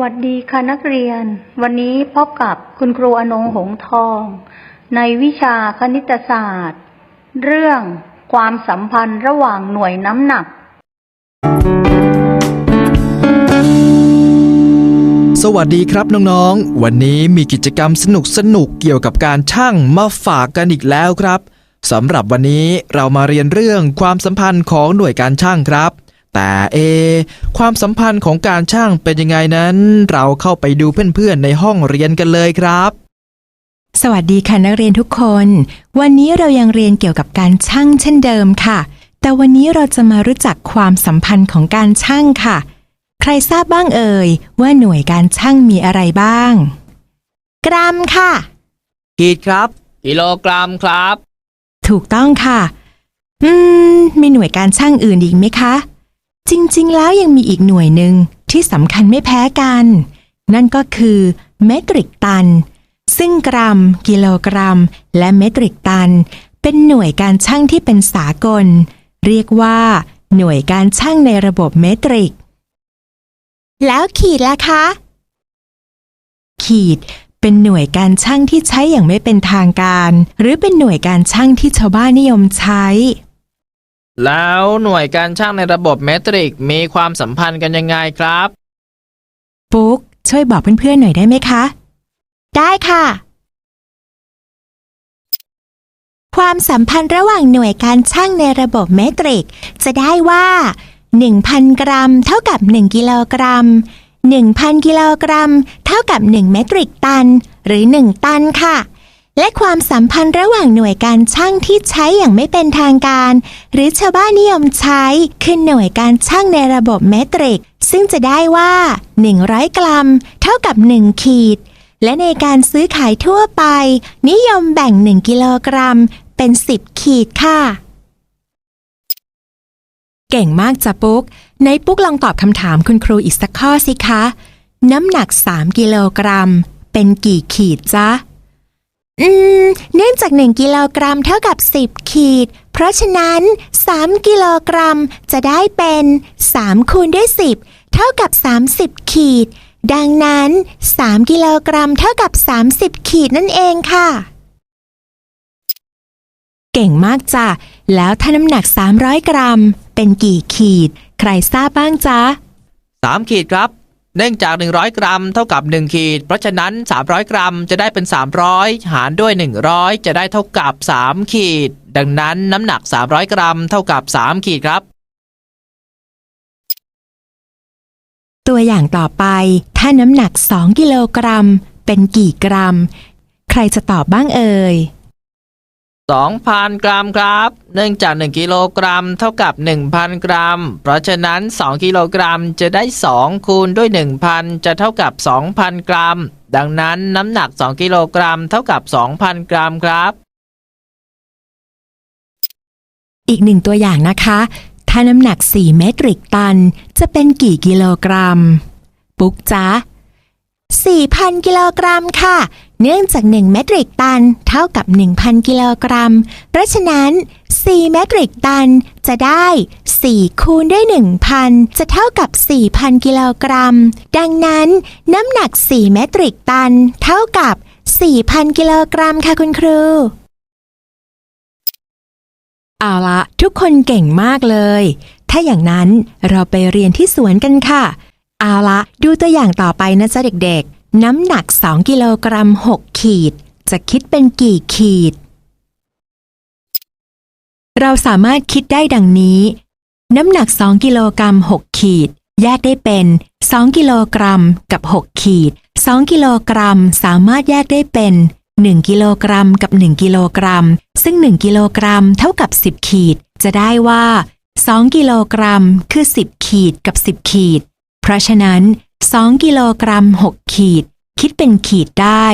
วัสดีค่ะนักเรียน วันนี้พบกับคุณครูอนงหงทอง ในวิชาคณิตศาสตร์ เรื่องความสัมพันธ์ระหว่างหน่วยน้ำหนัก สวัสดีครับน้องๆ วันนี้มีกิจกรรมสนุกๆเกี่ยวกับการช่างมาฝากกันอีกแล้วครับสำหรับวันนี้เรามาเรียนเรื่องความสัมพันธ์ของหน่วยการช่างครับ แต่เอะความสัมพันธ์ของการช่างเป็นยังไงนั้น เราเข้าไปดูเพื่อนๆในห้องเรียนกันเลยครับ สวัสดีค่ะนักเรียนทุกคน วันนี้เรายังเรียนเกี่ยวกับการช่างเช่นเดิมค่ะ แต่วันนี้เราจะมารู้จักความสัมพันธ์ของการช่างค่ะ ใครทราบบ้างเอ่ยว่าหน่วยการช่างมีอะไรบ้าง กรัมค่ะ กีดครับ กิโลกรัมครับ ถูกต้องค่ะ อืม มีหน่วยการช่างอื่นอีกไหมคะ จริงๆ แล้วยังมีอีกหน่วยหนึ่งที่สำคัญไม่แพ้กัน นั่นก็คือเมตริกตัน ซึ่งกรัม กิโลกรัม และเมตริกตัน เป็นหน่วยการชั่งที่เป็นสากล เรียกว่า หน่วยการชั่งในระบบเมตริก แล้วขีดล่ะคะ ขีดเป็นหน่วยการชั่งที่ใช้อย่างไม่เป็นทางการ หรือเป็นหน่วยการชั่งที่ชาวบ้านนิยมใช้ แล้วหน่วยการช่างในระบบเมตริกมีความสัมพันธ์กันยังไงครับ ปุ๊ก ช่วยบอกเพื่อนๆหน่อยได้ไหมคะ ได้ค่ะ ความสัมพันธ์ระหว่างหน่วยการช่างในระบบเมตริก จะได้ว่า 1,000 กรัม เท่ากับ 1 กิโลกรัม 1,000 กิโลกรัม เท่ากับ 1 เมตริกตัน หรือ 1 ตันค่ะ และความสัมพันธ์ระหว่างหน่วยการช่างที่ใช้อย่างไม่เป็นทางการ หรือชาวบ้านนิยมใช้คือหน่วยการช่างในระบบเมตริก ซึ่งจะได้ว่า 100 กรัม เท่ากับ 1 ขีด และในการซื้อขายทั่วไป นิยมแบ่ง 1 กิโลกรัม เป็น 10 ขีดค่ะ เก่งมากจ้ะปุ๊ก ในปุ๊กลองตอบคำถามคุณครูอีกสักข้อสิคะ น้ำหนัก 3 กิโลกรัม เป็นกี่ขีดจ๊ะ อืม เนื่องจาก 1 กิโลกรัมเท่ากับ 10 ขีด เพราะฉะนั้น 3 กิโลกรัมจะได้เป็น 3 คูณด้วย 10 เท่ากับ 30 ขีด ดังนั้น 3 กิโลกรัมเท่ากับ 30 ขีดนั่นเองค่ะ เก่งมากจ้ะ แล้วถ้าน้ำหนัก 300 กรัม เป็นกี่ขีด ใครทราบบ้างจ๊ะ 3 ขีดครับ เนื่องจาก 100 กรัม เท่ากับ 1 ขีด เพราะฉะนั้น 300 กรัมจะได้เป็น 300 หารด้วย 100 จะได้เท่ากับ 3 ขีด ดังนั้นน้ำหนัก 300 กรัม เท่ากับ 3 ขีดครับ ตัวอย่างต่อไป ถ้าน้ำหนัก 2 กิโลกรัม เป็นกี่กรัม ใครจะตอบบ้างเอ่ย 2,000 กรัมครับ เนื่องจาก 1 กิโลกรัมเท่ากับ 1,000 กรัม เพราะฉะนั้น 2 กิโลกรัมจะได้ 2 คูณด้วย 1,000 จะเท่ากับ 2,000 กรัม ดังนั้นน้ำหนัก 2 กิโลกรัมเท่ากับ 2,000 กรัมครับ อีกหนึ่งตัวอย่างนะคะ ถ้าน้ำหนัก 4 เมตริกตัน จะเป็นกี่กิโลกรัม ปุ๊กจ๊ะ4,000 กิโลกรัมค่ะ เนื่องจาก 1 เมตริกตันเท่ากับ 1,000 กิโลกรัม เพราะฉะนั้น 4 เมตริกตันจะได้ 4 คูณด้วย 1,000 จะเท่ากับ 4,000 กิโลกรัม ดังนั้น น้ำหนัก 4 เมตริกตันเท่ากับ 4,000 กิโลกรัมค่ะคุณครู เอาละทุกคนเก่งมากเลย ถ้าอย่างนั้นเราไปเรียนที่สวนกันค่ะ เอาละดูตัวอย่างต่อไปนะจ๊ะเด็กๆ น้ำหนัก 2 กิโลกรัม 6 ขีด จะคิดเป็นกี่ขีด เราสามารถคิดได้ดังนี้ น้ำหนัก 2 กิโลกรัม 6 ขีด แยกได้เป็น 2 กิโลกรัมกับ 6 ขีด 2 กิโลกรัมสามารถแยกได้เป็น 1 กิโลกรัมกับ 1 กิโลกรัม ซึ่ง 1 กิโลกรัมเท่ากับ 10 ขีด จะได้ว่า 2 กิโลกรัมคือ 10 ขีดกับ 10 ขีด เพราะฉะนั้น 2 กิโลกรัม 6 ขีด คิดเป็นขีดได้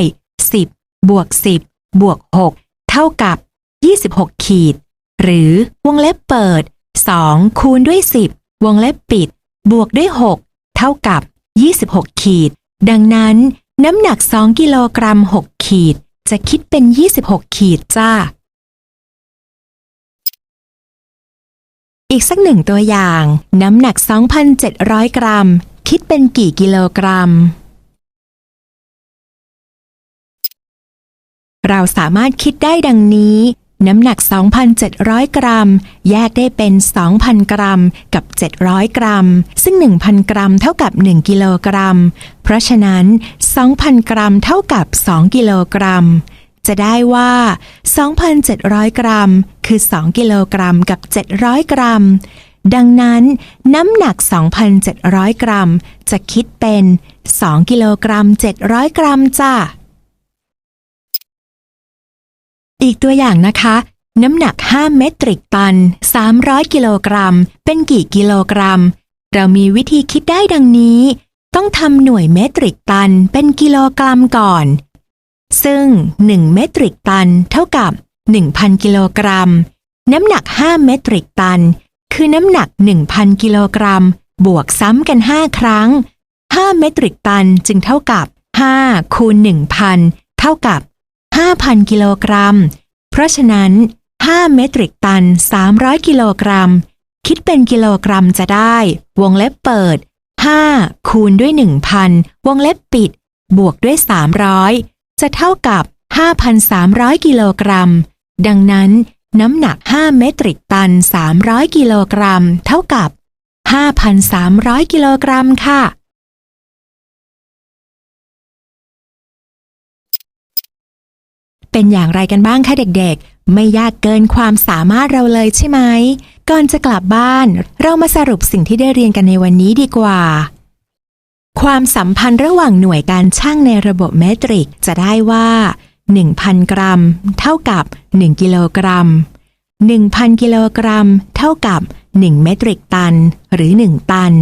10 บวก 10 บวก 6 เท่ากับ 26 ขีด หรือวงเล็บเปิด 2 คูณด้วย 10 วงเล็บปิด บวกด้วย 6 เท่ากับ 26 ขีด ดังนั้น น้ำหนัก 2 กิโลกรัม 6 ขีด จะคิดเป็น 26 ขีดจ้า อีกสักหนึ่งตัวอย่าง น้ำหนัก 2,700 กรัม คิดเป็นกี่กิโลกรัม เราสามารถคิดได้ดังนี้ น้ำหนัก 2,700 กรัม แยกได้เป็น 2,000 กรัมกับ 700 กรัม ซึ่ง 1,000 กรัมเท่ากับ 1 กิโลกรัม เพราะฉะนั้น 2,000 กรัมเท่ากับ 2 กิโลกรัมจะได้ว่า 2,700 กรัม คือ 2 กิโลกรัมกับ 700 กรัม ดังนั้นน้ำหนัก 2,700 กรัม จะคิดเป็น 2 กิโลกรัม 700 กรัมจ้ะ อีกตัวอย่างนะคะ น้ำหนัก 5 เมตริกตัน 300 กิโลกรัม เป็นกี่กิโลกรัม เรามีวิธีคิดได้ดังนี้ ต้องทำหน่วยเมตริกตันเป็นกิโลกรัมก่อน ซึ่ง 1 เมตริกตันเท่ากับ 1,000 กิโลกรัม น้ำหนัก 5 เมตริกตัน คือน้ำหนัก 1,000 กิโลกรัม บวกซ้ำกัน 5 ครั้ง 5 เมตริกตันจึงเท่ากับ 5 คูณ 1,000 เท่ากับ 5,000 กิโลกรัม เพราะฉะนั้น 5 เมตริกตัน 300 กิโลกรัม คิดเป็นกิโลกรัมจะได้ วงเล็บเปิด 5 คูณด้วย 1,000 วงเล็บปิด บวกด้วย 300 จะเท่ากับ 5,300 กิโลกรัม ดังนั้น น้ำหนัก 5 เมตริกตัน 300 กิโลกรัม เท่ากับ 5,300 กิโลกรัมค่ะ เป็นอย่างไรกันบ้างคะเด็กๆ ไม่ยากเกินความสามารถเราเลยใช่ไหม ก่อนจะกลับบ้าน เรามาสรุปสิ่งที่ได้เรียนกันในวันนี้ดีกว่า ความสัมพันธ์ระหว่างหน่วยการช่างในระบบเมตริกจะได้ว่า 1,000 กรัม เท่ากับ 1 กิโลกรัม 1,000 กิโลกรัม เท่ากับ 1 เมตริกตัน หรือ 1 ตัน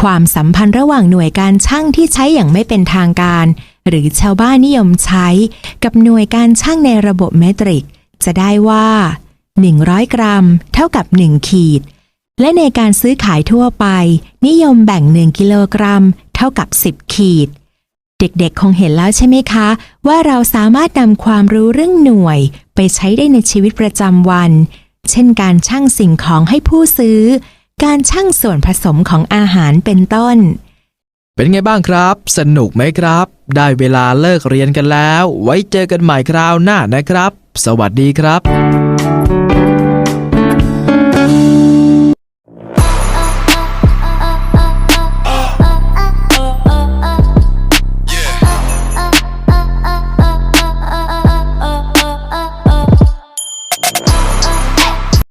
ความสัมพันธ์ระหว่างหน่วยการช่างที่ใช้อย่างไม่เป็นทางการ หรือชาวบ้านนิยมใช้ กับหน่วยการช่างในระบบเมตริก จะได้ว่า 100 กรัม เท่ากับ 1 ขีด และในการซื้อขายทั่วไป นิยมแบ่ง 1 กิโลกรัม เท่ากับ 10 ขีด เด็กๆ คงเห็นแล้วใช่ไหมคะ ว่าเราสามารถนำความรู้เรื่องหน่วย ไปใช้ได้ในชีวิตประจำวัน เช่นการชั่งสิ่งของให้ผู้ซื้อ การชั่งส่วนผสมของอาหารเป็นต้น เป็นไงบ้างครับ สนุกไหมครับ ได้เวลาเลิกเรียนกันแล้ว ไว้เจอกันใหม่คราวหน้านะครับ สวัสดีครับ